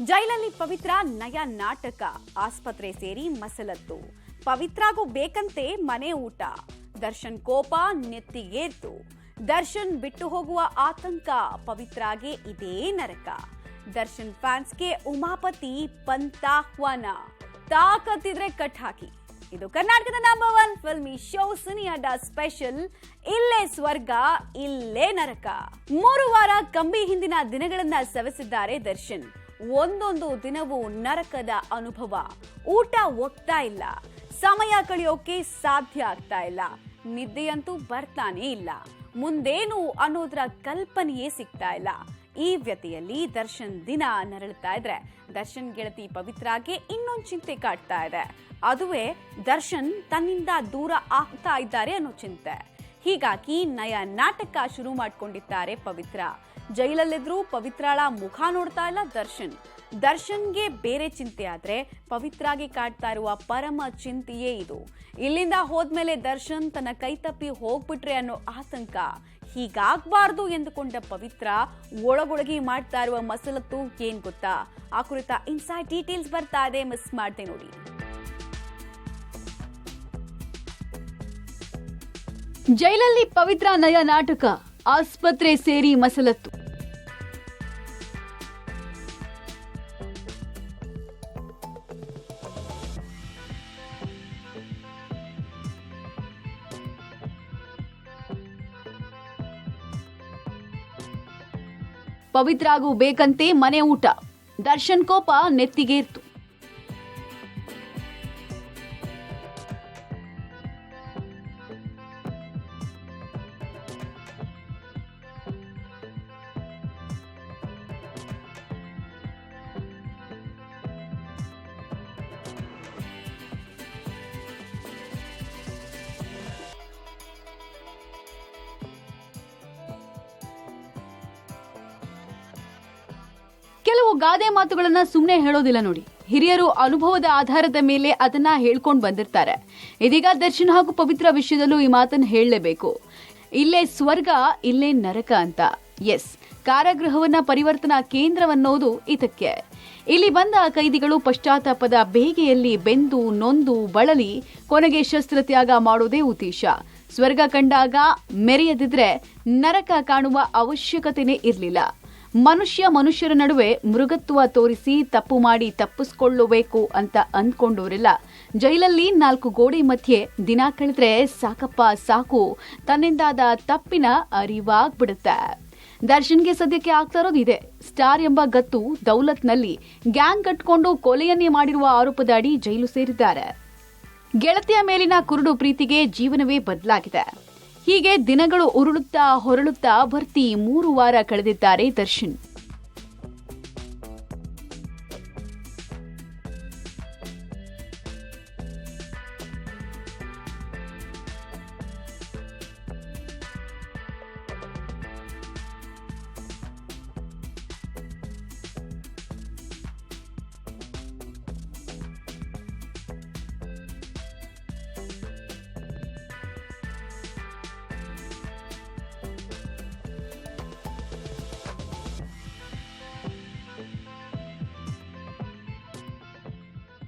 ಜೈಲಲ್ಲಿ ಪವಿತ್ರ ನಯ ನಾಟಕ, ಆಸ್ಪತ್ರೆ ಸೇರಿ ಮಸಲತ್ತು. ಪವಿತ್ರಾಗೂ ಬೇಕಂತೆ ಮನೆ ಊಟ. ದರ್ಶನ್ ಕೋಪ ನೆತ್ತಿಗೇರ್ತು. ದರ್ಶನ್ ಬಿಟ್ಟು ಹೋಗುವ ಆತಂಕ ಪವಿತ್ರಾಗೆ ಇದೇ ನರಕ. ದರ್ಶನ್ ಫ್ಯಾನ್ಸ್ಗೆ ಉಮಾಪತಿ ಪಂತಾಹ್ವಾನ. ತಾಕತ್ತಿದ್ರೆ ಕಟ್ ಹಾಕಿ. ಇದು ಕರ್ನಾಟಕದ number one filmy show cine Adda special ಇಲ್ಲೇ ಸ್ವರ್ಗ, ಇಲ್ಲೇ ನರಕ. ಮೂರು ವಾರ ಕಂಬಿ ಹಿಂದಿನ ದಿನಗಳನ್ನ ಸವೆಸಿದ್ದಾರೆ ದರ್ಶನ್. ಒಂದೊಂದು ದಿನವೂ ನರಕದ ಅನುಭವ. ಊಟ ಒಗ್ತಾ ಇಲ್ಲ. ಸಮಯ ಕಳೆಯೋಕೆ ಸಾಧ್ಯ ಆಗ್ತಾ ಇಲ್ಲ. ನಿದ್ದೆಯಂತೂ ಬರ್ತಾನೇ ಇಲ್ಲ. ಮುಂದೇನು ಅನ್ನೋದ್ರ ಕಲ್ಪನೆಯೇ ಸಿಗ್ತಾ ಇಲ್ಲ. ಈ ವ್ಯತೆಯಲ್ಲಿ ದರ್ಶನ್ ದಿನ ನರಳುತ್ತಾ ಇದ್ರೆ. ದರ್ಶನ್ ಗೆಳತಿ ಪವಿತ್ರಾಗೆ ಇನ್ನೊಂದು ಚಿಂತೆ ಕಾಡ್ತಾ ಇದೆ. ಅದುವೇ ದರ್ಶನ್ ತನ್ನಿಂದ ದೂರ ಆಗ್ತಾ ಇದ್ದಾರೆ ಅನ್ನೋ ಚಿಂತೆ. ಹೀಗಾಗಿ ನಯ ನಾಟಕ ಶುರು ಮಾಡ್ಕೊಂಡಿದ್ದಾರೆ ಪವಿತ್ರ. ಜೈಲಲ್ಲಿದ್ರು ಪವಿತ್ರಾಳ ಮುಖ ನೋಡ್ತಾ ಇಲ್ಲ ದರ್ಶನ್. ದರ್ಶನ್ಗೆ ಬೇರೆ ಚಿಂತೆ ಆದ್ರೆ ಪವಿತ್ರಾಗಿ ಕಾಡ್ತಾ ಇರುವ ಪರಮ ಚಿಂತೆಯೇ ಇದು. ಇಲ್ಲಿಂದ ಹೋದ್ಮೇಲೆ ದರ್ಶನ್ ತನ್ನ ಕೈ ತಪ್ಪಿ ಹೋಗ್ಬಿಟ್ರೆ ಅನ್ನೋ ಆತಂಕ. ಹೀಗಾಗಬಾರ್ದು ಎಂದುಕೊಂಡ ಪವಿತ್ರ ಒಳಗೊಳಗಿ ಮಾಡ್ತಾ ಇರುವ ಮಸಲತ್ತು ಏನ್ ಗೊತ್ತಾ? ಆ ಕುರಿತ ಇನ್ಸೈಡ್ ಡೀಟೇಲ್ಸ್ ಬರ್ತಾ ಇದೆ, ಮಿಸ್ ಮಾಡ್ದೆ ನೋಡಿ. ಜೈಲಲ್ಲಿ ಪವಿತ್ರ ನಯ ನಾಟಕ ಆಸ್ಪತ್ರೆ ಸೇರಿ ಮಸಲತ್ತು. ಪವಿತ್ರಾಗೂ ಬೇಕಂತೆ ಮನೆ ಊಟ. ದರ್ಶನ್ ಕೋಪ ನೆತ್ತಿಗೇರ್ತು. ಗಾದೆ ಮಾತುಗಳನ್ನ ಸುಮ್ಮನೆ ಹೇಳೋದಿಲ್ಲ ನೋಡಿ. ಹಿರಿಯರು ಅನುಭವದ ಆಧಾರದ ಮೇಲೆ ಅದನ್ನ ಹೇಳ್ಕೊಂಡು ಬಂದಿರ್ತಾರೆ. ಇದೀಗ ದರ್ಶನ್ ಹಾಗೂ ಪವಿತ್ರ ವಿಷಯದಲ್ಲೂ ಈ ಮಾತನ್ನ ಹೇಳಲೇಬೇಕು. ಇಲ್ಲೇ ಸ್ವರ್ಗ, ಇಲ್ಲೇ ನರಕ ಅಂತ. ಎಸ್, ಕಾರಾಗೃಹವನ್ನ ಪರಿವರ್ತನಾ ಕೇಂದ್ರವನ್ನೋದು ಇದಕ್ಕೆ. ಇಲ್ಲಿ ಬಂದ ಕೈದಿಗಳು ಪಶ್ಚಾತ್ತಾಪದ ಬೇಗೆಯಲ್ಲಿ ಬೆಂದು, ನೊಂದು, ಬಳಲಿ, ಕೊನೆಗೆ ಶಸ್ತ್ರತ್ಯಾಗ ಮಾಡೋದೇ ಉದ್ದೇಶ. ಸ್ವರ್ಗ ಕಂಡಾಗ ಮೆರೆಯದಿದ್ರೆ ನರಕ ಕಾಣುವ ಅವಶ್ಯಕತೆನೇ ಇರಲಿಲ್ಲ. ಮನುಷ್ಯ ಮನುಷ್ಯರ ನಡುವೆ ಮೃಗತ್ವ ತೋರಿಸಿ ತಪ್ಪು ಮಾಡಿ ತಪ್ಪಿಸ್ಕೊಳ್ಳಬೇಕು ಅಂತ ಅಂದ್ಕೊಂಡವರೆಲ್ಲ ಜೈಲಲ್ಲಿ ನಾಲ್ಕು ಗೋಡೆ ಮಧ್ಯೆ ದಿನ ಕಳೆದ್ರೆ ಸಾಕಪ್ಪ, ಸಾಕು. ತನ್ನಿಂದಾದ ತಪ್ಪಿನ ಅರಿವಾಗ್ಬಿಡುತ್ತೆ. ದರ್ಶನ್ಗೆ ಸದ್ಯಕ್ಕೆ ಆಗ್ತಾ ಇರೋದು ಇದೆ ಸ್ಟಾರ್ ಎಂಬ ಗತ್ತು ದೌಲತ್ನಲ್ಲಿ. ಗ್ಯಾಂಗ್ ಕಟ್ಕೊಂಡು ಕೊಲೆಯನ್ನೇ ಮಾಡಿರುವ ಆರೋಪದ ಅಡಿ ಜೈಲು ಸೇರಿದ್ದಾರೆ. ಗೆಳತಿಯ ಮೇಲಿನ ಕುರುಡು ಪ್ರೀತಿಗೆ ಜೀವನವೇ ಬದಲಾಗಿದೆ. ಹೀಗೆ ದಿನಗಳು ಉರುಳುತ್ತಾ ಹೊರಳುತ್ತಾ ಭರ್ತಿ ಮೂರು ವಾರ ಕಳೆದಿದ್ದಾರೆ ದರ್ಶನ್.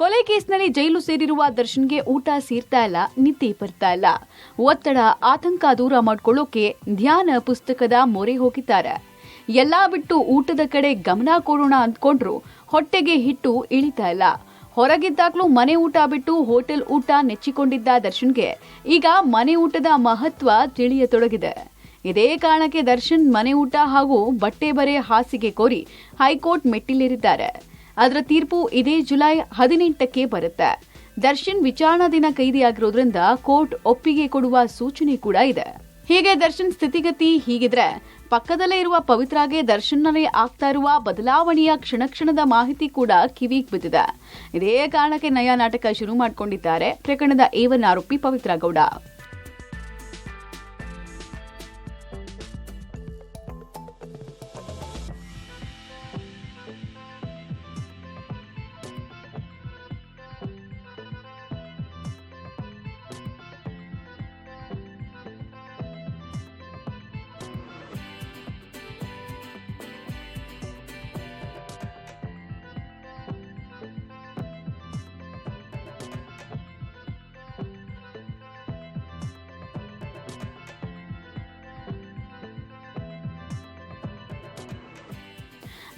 ಕೊಲೆ ಕೇಸ್ನಲ್ಲಿ ಜೈಲು ಸೇರಿರುವ ದರ್ಶನ್ಗೆ ಊಟ ಸೇರ್ತಾ ಇಲ್ಲ, ನಿದ್ದೆ ಬರ್ತಾ ಇಲ್ಲ. ಒತ್ತಡ, ಆತಂಕ ದೂರ ಮಾಡ್ಕೊಳ್ಳೋಕೆ ಧ್ಯಾನ ಪುಸ್ತಕದ ಮೊರೆ ಹೋಗಿದ್ದಾರೆ. ಎಲ್ಲಾ ಬಿಟ್ಟು ಊಟದ ಕಡೆ ಗಮನ ಕೊಡೋಣ ಅಂದ್ಕೊಂಡ್ರು ಹೊಟ್ಟೆಗೆ ಹಿಟ್ಟು ಇಳಿತಾ ಇಲ್ಲ. ಹೊರಗಿದ್ದಾಗ್ಲೂ ಮನೆ ಊಟ ಬಿಟ್ಟು ಹೋಟೆಲ್ ಊಟ ನೆಚ್ಚಿಕೊಂಡಿದ್ದ ದರ್ಶನ್ಗೆ ಈಗ ಮನೆ ಊಟದ ಮಹತ್ವ ತಿಳಿಯತೊಡಗಿದೆ. ಇದೇ ಕಾರಣಕ್ಕೆ ದರ್ಶನ್ ಮನೆ ಊಟ ಹಾಗೂ ಬಟ್ಟೆ ಬರೆ ಹಾಸಿಗೆ ಕೋರಿ ಹೈಕೋರ್ಟ್ ಮೆಟ್ಟಿಲೇರಿದ್ದಾರೆ. ಅದರ ತೀರ್ಪು ಇದೇ ಜುಲೈ ಹದಿನೆಂಟಕ್ಕೆ ಬರುತ್ತೆ. ದರ್ಶನ್ ವಿಚಾರಣಾ ದಿನ ಕೈದಿಯಾಗಿರೋದ್ರಿಂದ ಕೋರ್ಟ್ ಒಪ್ಪಿಗೆ ಕೊಡುವ ಸೂಚನೆ ಕೂಡ ಇದೆ. ಹೀಗೆ ದರ್ಶನ್ ಸ್ಥಿತಿಗತಿ ಹೀಗಿದ್ರೆ ಪಕ್ಕದಲ್ಲೇ ಇರುವ ಪವಿತ್ರಾಗೆ ದರ್ಶನ್ನಲ್ಲಿ ಆಗ್ತಾ ಇರುವ ಬದಲಾವಣೆಯ ಕ್ಷಣ ಕ್ಷಣದ ಮಾಹಿತಿ ಕೂಡ ಕಿವಿಗ್ ಬಿದ್ದಿದೆ. ಇದೇ ಕಾರಣಕ್ಕೆ ನಯ ನಾಟಕ ಶುರು ಮಾಡ್ಕೊಂಡಿದ್ದಾರೆ. ಪ್ರಕರಣದ ಏವನ್ ಆರೋಪಿ ಪವಿತ್ರ ಗೌಡ.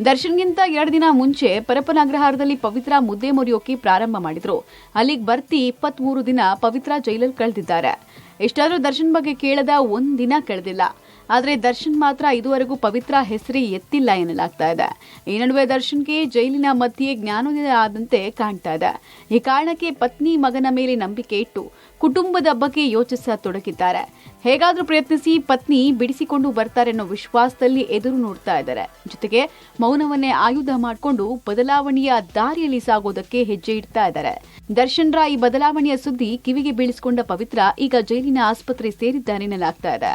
ದರ್ಶನ್ಗಿಂತ ಎರಡು ದಿನ ಮುಂಚೆ ಪರಪ್ಪನ ಅಗ್ರಹಾರದಲ್ಲಿ ಪವಿತ್ರ ಮುದ್ದೆ ಮುರಿಯೋಕೆ ಪ್ರಾರಂಭ ಮಾಡಿದ್ರು. ಅಲ್ಲಿಗೆ ಬರ್ತಿ ಇಪ್ಪತ್ತ್ ಮೂರು ದಿನ ಪವಿತ್ರ ಜೈಲಲ್ಲಿ ಕಳೆದಿದ್ದಾರೆ. ಎಷ್ಟಾದರೂ ದರ್ಶನ್ ಬಗ್ಗೆ ಕೇಳದ ಒಂದು ದಿನ ಕಳೆದಿಲ್ಲ. ಆದರೆ ದರ್ಶನ್ ಮಾತ್ರ ಇದುವರೆಗೂ ಪವಿತ್ರ ಹೆಸರೇ ಎತ್ತಿಲ್ಲ ಎನ್ನಲಾಗ್ತಾ ಇದೆ. ಈ ನಡುವೆ ದರ್ಶನ್ಗೆ ಜೈಲಿನ ಮಧ್ಯೆ ಜ್ಞಾನೋದಯ ಆದಂತೆ ಕಾಣ್ತಾ ಇದೆ. ಈ ಕಾರಣಕ್ಕೆ ಪತ್ನಿ ಮಗನ ಮೇಲೆ ನಂಬಿಕೆ ಇಟ್ಟು ಕುಟುಂಬದ ಬಗ್ಗೆ ಯೋಚಿಸತೊಡಗಿದ್ದಾರೆ. ಹೇಗಾದ್ರೂ ಪ್ರಯತ್ನಿಸಿ ಪತ್ನಿ ಬಿಡಿಸಿಕೊಂಡು ಬರ್ತಾರೆ ಅನ್ನೋ ವಿಶ್ವಾಸದಲ್ಲಿ ಎದುರು ನೋಡ್ತಾ ಇದ್ದಾರೆ. ಜೊತೆಗೆ ಮೌನವನ್ನೇ ಆಯುಧ ಮಾಡಿಕೊಂಡು ಬದಲಾವಣೆಯ ದಾರಿಯಲ್ಲಿ ಸಾಗೋದಕ್ಕೆ ಹೆಜ್ಜೆ ಇಡ್ತಾ ಇದ್ದಾರೆ. ದರ್ಶನ್ ರ ಈ ಬದಲಾವಣೆಯ ಸುದ್ದಿ ಕಿವಿಗೆ ಬೀಳಿಸಿಕೊಂಡ ಪವಿತ್ರ ಈಗ ಜೈಲಿನ ಆಸ್ಪತ್ರೆ ಸೇರಿದ್ದಾನೆ ಎನ್ನಲಾಗ್ತಾ ಇದೆ.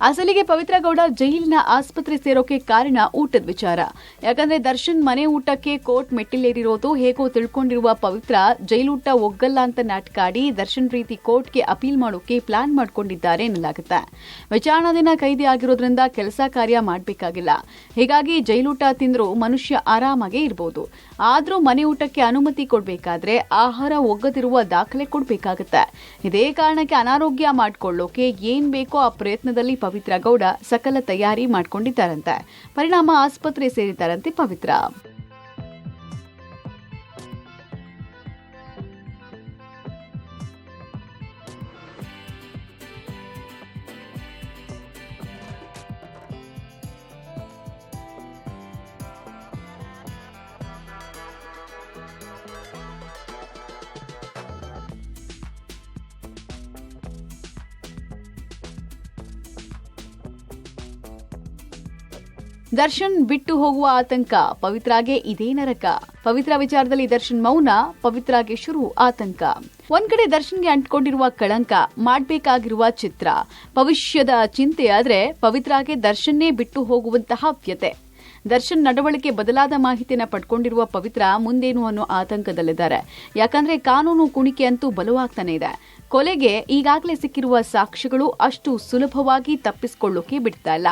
ಅಸಲಿಗೆ ಪವಿತ್ರ ಗೌಡ ಜೈಲಿನ ಆಸ್ಪತ್ರೆ ಸೇರೋಕೆ ಕಾರಣ ಊಟದ ವಿಚಾರ. ಯಾಕಂದ್ರೆ ದರ್ಶನ್ ಮನೆ ಊಟಕ್ಕೆ ಕೋರ್ಟ್ ಮೆಟ್ಟಿಲೇರಿರೋದು ಹೇಗೋ ತಿಳ್ಕೊಂಡಿರುವ ಪವಿತ್ರ ಜೈಲೂಟ ಒಗ್ಗಲ್ಲ ಅಂತ ನಾಟಕಾಡಿ ದರ್ಶನ್ ಪ್ರೀತಿ ಕೋರ್ಟ್ಗೆ ಅಪೀಲ್ ಮಾಡೋಕೆ ಪ್ಲಾನ್ ಮಾಡ್ಕೊಂಡಿದ್ದಾರೆ ಎನ್ನಲಾಗುತ್ತೆ. ವಿಚಾರಣಾ ದಿನ ಕೈದಿ ಆಗಿರೋದ್ರಿಂದ ಕೆಲಸ ಕಾರ್ಯ ಮಾಡಬೇಕಾಗಿಲ್ಲ. ಹೀಗಾಗಿ ಜೈಲೂಟ ತಿಂದರೂ ಮನುಷ್ಯ ಆರಾಮಾಗೇ ಇರಬಹುದು ಆದ್ರೂ ಮನೆ ಊಟಕ್ಕೆ ಅನುಮತಿ ಕೊಡಬೇಕಾದ್ರೆ ಆಹಾರ ಒಗ್ಗದಿರುವ ದಾಖಲೆ ಕೊಡಬೇಕಾಗುತ್ತೆ. ಇದೇ ಕಾರಣಕ್ಕೆ ಅನಾರೋಗ್ಯ ಮಾಡ್ಕೊಳ್ಳೋಕೆ ಏನ್ ಬೇಕೋ ಆ ಪ್ರಯತ್ನದಲ್ಲಿ ಪವಿತ್ರ ಗೌಡ ಸಕಲ ತಯಾರಿ ಮಾಡ್ಕೊಂಡಿದ್ದಾರಂತೆ. ಪರಿಣಾಮ ಆಸ್ಪತ್ರೆ ಸೇರಿದ್ದಾರಂತೆ ಪವಿತ್ರ. ದರ್ಶನ್ ಬಿಟ್ಟು ಹೋಗುವ ಆತಂಕ ಪವಿತ್ರಾಗೆ ಇದೇ ನರಕ. ಪವಿತ್ರ ವಿಚಾರದಲ್ಲಿ ದರ್ಶನ್ ಮೌನ, ಪವಿತ್ರಾಗೆ ಶುರು ಆತಂಕ. ಒಂದ್ ಕಡೆ ದರ್ಶನ್ಗೆ ಅಂಟ್ಕೊಂಡಿರುವ ಕಳಂಕ, ಮಾಡ್ಬೇಕಾಗಿರುವ ಚಿತ್ರ. ಭವಿಷ್ಯದ ಚಿಂತೆ ಆದ್ರೆ ಪವಿತ್ರಾಗೆ ದರ್ಶನ್ನೇ ಬಿಟ್ಟು ಹೋಗುವಂತಹ ವ್ಯತೆ ದರ್ಶನ್ ನಡವಳಿಕೆ ಬದಲಾದ ಮಾಹಿತಿಯನ್ನ ಪಡ್ಕೊಂಡಿರುವ ಪವಿತ್ರ ಮುಂದೇನು ಅನ್ನೋ ಆತಂಕದಲ್ಲಿದ್ದಾರೆ. ಯಾಕಂದ್ರೆ ಕಾನೂನು ಕುಣಿಕೆ ಅಂತೂ ಬಲವಾಗ್ತಾನೆ ಇದೆ. ಕೊಲೆಗೆ ಈಗಾಗಲೇ ಸಿಕ್ಕಿರುವ ಸಾಕ್ಷಿಗಳು ಅಷ್ಟು ಸುಲಭವಾಗಿ ತಪ್ಪಿಸಿಕೊಳ್ಳೋಕೆ ಬಿಡ್ತಾ ಇಲ್ಲ.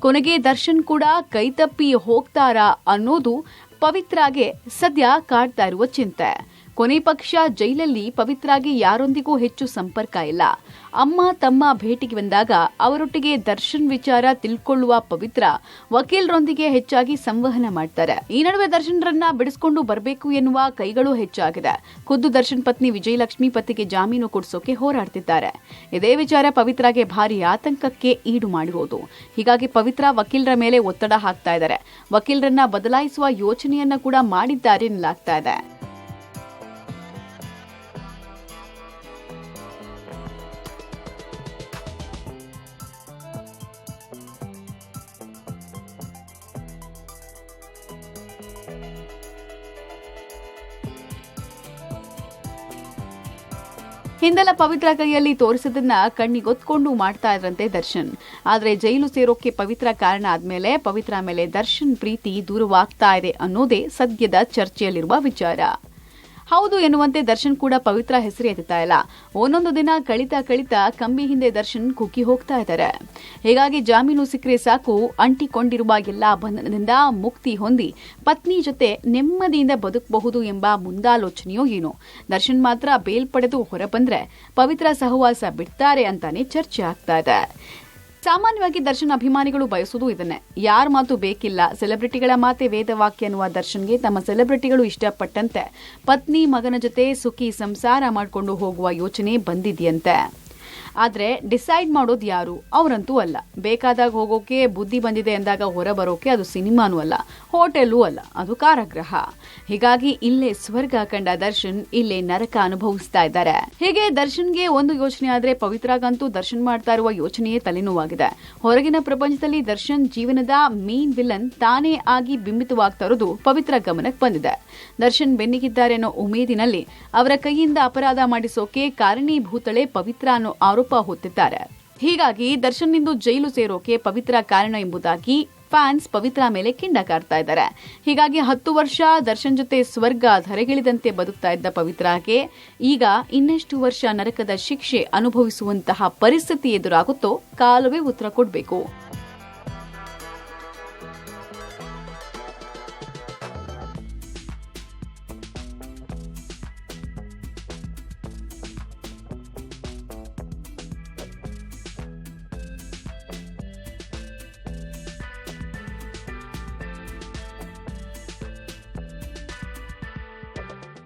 ಕೊನೆಗೆ ದರ್ಶನ್ ಕೂಡ ಕೈತಪ್ಪಿ ಹೋಗ್ತಾರಾ ಅನ್ನೋದು ಪವಿತ್ರಾಗೆ ಸದ್ಯ ಕಾಡ್ತಾ ಇರುವ ಚಿಂತೆ. ಕೊನೆ ಪಕ್ಷ ಜೈಲಲ್ಲಿ ಪವಿತ್ರಾಗೆ ಯಾರೊಂದಿಗೂ ಹೆಚ್ಚು ಸಂಪರ್ಕ ಇಲ್ಲ. ಅಮ್ಮ ತಮ್ಮ ಭೇಟಿಗೆ ಬಂದಾಗ ಅವರೊಟ್ಟಿಗೆ ದರ್ಶನ್ ವಿಚಾರ ತಿಳ್ಕೊಳ್ಳುವ ಪವಿತ್ರ ವಕೀಲರೊಂದಿಗೆ ಹೆಚ್ಚಾಗಿ ಸಂವಹನ ಮಾಡ್ತಾರೆ. ಈ ನಡುವೆ ದರ್ಶನ್ರನ್ನ ಬಿಡಿಸಿಕೊಂಡು ಬರಬೇಕು ಎನ್ನುವ ಕೈಗಳು ಹೆಚ್ಚಾಗಿದೆ. ಖುದ್ದು ದರ್ಶನ್ ಪತ್ನಿ ವಿಜಯಲಕ್ಷ್ಮಿ ಪತಿಗೆ ಜಾಮೀನು ಕೊಡಿಸೋಕೆ ಹೋರಾಡ್ತಿದ್ದಾರೆ. ಇದೇ ವಿಚಾರ ಪವಿತ್ರಾಗೆ ಭಾರಿ ಆತಂಕಕ್ಕೆ ಈಡು ಮಾಡಿರೋದು. ಹೀಗಾಗಿ ಪವಿತ್ರ ವಕೀಲರ ಮೇಲೆ ಒತ್ತಡ ಹಾಕ್ತಾ ಇದ್ದಾರೆ. ವಕೀಲರನ್ನ ಬದಲಾಯಿಸುವ ಯೋಚನೆಯನ್ನ ಕೂಡ ಮಾಡಿದ್ದಾರೆ ಎನ್ನಲಾಗ್ತಾ ಇದೆ. ಹಿಂದೆಲ್ಲ ಪವಿತ್ರ ಕೈಯಲ್ಲಿ ತೋರಿಸಿದನ್ನ ಕಣ್ಣಿಗೊತ್ಕೊಂಡು ಮಾಡ್ತಾ ಇದ್ರಂತೆ ದರ್ಶನ್. ಆದ್ರೆ ಜೈಲು ಸೇರೋಕೆ ಪವಿತ್ರ ಕಾರಣ ಆದ್ಮೇಲೆ ಪವಿತ್ರ ಮೇಲೆ ದರ್ಶನ್ ಪ್ರೀತಿ ದೂರವಾಗ್ತಾ ಇದೆ ಅನ್ನೋದೇ ಸದ್ಯದ ಚರ್ಚೆಯಲ್ಲಿರುವ ವಿಚಾರ. ಹೌದು ಎನ್ನುವಂತೆ ದರ್ಶನ್ ಕೂಡ ಪವಿತ್ರ ಹೆಸರು ಎತ್ತುತ್ತಾ ಇಲ್ಲ. ಒಂದೊಂದು ದಿನ ಕಳಿತಾ ಕಳಿತಾ ಕಂಬಿ ಹಿಂದೆ ದರ್ಶನ್ ಕುಗ್ಗಿ ಹೋಗ್ತಾ ಇದ್ದಾರೆ. ಹೀಗಾಗಿ ಜಾಮೀನು ಸಿಕ್ಕರೆ ಸಾಕು, ಅಂಟಿಕೊಂಡಿರುವ ಎಲ್ಲಾ ಬಂಧನದಿಂದ ಮುಕ್ತಿ ಹೊಂದಿ ಪತ್ನಿ ಜೊತೆ ನೆಮ್ಮದಿಯಿಂದ ಬದುಕಬಹುದು ಎಂಬ ಮುಂದಾಲೋಚನೆಯೋ ಏನೋ. ದರ್ಶನ್ ಮಾತ್ರ ಬೇಲ್ ಪಡೆದು ಹೊರಬಂದ್ರೆ ಪವಿತ್ರ ಸಹವಾಸ ಬಿಡ್ತಾರೆ ಅಂತಾನೆ ಚರ್ಚೆ ಆಗ್ತಾ ಇದೆ. ಸಾಮಾನ್ಯವಾಗಿ ದರ್ಶನ್ ಅಭಿಮಾನಿಗಳು ಬಯಸುವುದು ಇದನ್ನೇ. ಯಾರ ಮಾತು ಬೇಕಿಲ್ಲ. ಸೆಲೆಬ್ರಿಟಿಗಳ ಮಾತೆ ವೇದವಾಕ್ಯ ಅನ್ನುವ ದರ್ಶನ್ಗೆ ತಮ್ಮ ಸೆಲೆಬ್ರಿಟಿಗಳು ಇಷ್ಟಪಟ್ಟಂತೆ ಪತ್ನಿ ಮಗನ ಜೊತೆ ಸುಖಿ ಸಂಸಾರ ಮಾಡಿಕೊಂಡು ಹೋಗುವ ಯೋಚನೆ ಬಂದಿದೆಯಂತೆ. ಆದ್ರೆ ಡಿಸೈಡ್ ಮಾಡೋದು ಯಾರು? ಅವರಂತೂ ಅಲ್ಲ. ಬೇಕಾದಾಗ ಹೋಗೋಕೆ ಬುದ್ಧಿ ಬಂದಿದೆ ಎಂದಾಗ ಹೊರ ಬರೋಕೆ ಅದು ಸಿನಿಮಾನೂ ಅಲ್ಲ ಹೋಟೆಲ್ಲೂ ಅಲ್ಲ, ಅದು ಕಾರಾಗ್ರಹ ಹೀಗಾಗಿ ಇಲ್ಲೇ ಸ್ವರ್ಗ ಕಂಡ ದರ್ಶನ್ ಇಲ್ಲೇ ನರಕ ಅನುಭವಿಸ್ತಾ ಇದ್ದಾರೆ. ಹೀಗೆ ದರ್ಶನ್ಗೆ ಒಂದು ಯೋಚನೆ ಆದ್ರೆ ಪವಿತ್ರಾಗಂತೂ ದರ್ಶನ್ ಮಾಡ್ತಾ ಇರುವ ಯೋಚನೆಯೇ ತಲೆನೋವಾಗಿದೆ. ಹೊರಗಿನ ಪ್ರಪಂಚದಲ್ಲಿ ದರ್ಶನ್ ಜೀವನದ ಮೇನ್ ವಿಲನ್ ತಾನೇ ಆಗಿ ಬಿಂಬಿತವಾಗ್ತಾ ಇರೋದು ಪವಿತ್ರ ಗಮನಕ್ಕೆ ಬಂದಿದೆ. ದರ್ಶನ್ ಬೆನ್ನಿಗಿದ್ದಾರೆ ಅನ್ನೋ ಉಮೇದಿನಲ್ಲಿ ಅವರ ಕೈಯಿಂದ ಅಪರಾಧ ಮಾಡಿಸೋಕೆ ಕಾರಣೀಭೂತಳೆ ಪವಿತ್ರ ಅನ್ನೋ ಆರೋಪ ಹೊತ್ತಿದ್ದಾರೆ. ಹೀಗಾಗಿ ದರ್ಶನ್ ಇಂದು ಜೈಲು ಸೇರೋಕೆ ಪವಿತ್ರ ಕಾರಣ ಎಂಬುದಾಗಿ ಫ್ಯಾನ್ಸ್ ಪವಿತ್ರ ಮೇಲೆ ಕಿಂಡ ಕಾಡ್ತಾ ಇದ್ದಾರೆ. ಹೀಗಾಗಿ ಹತ್ತು ವರ್ಷ ದರ್ಶನ್ ಜೊತೆ ಸ್ವರ್ಗ ಧರೆಗಿಳಿದಂತೆ ಬದುಕ್ತಾ ಇದ್ದ ಪವಿತ್ರಾಗೆ ಈಗ ಇನ್ನೆಷ್ಟು ವರ್ಷ ನರಕದ ಶಿಕ್ಷೆ ಅನುಭವಿಸುವಂತಹ ಪರಿಸ್ಥಿತಿ ಎದುರಾಗುತ್ತೋ ಕಾಲವೇ ಉತ್ತರ ಕೊಡಬೇಕು.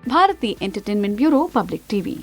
Bharathi entertainment bureau public TV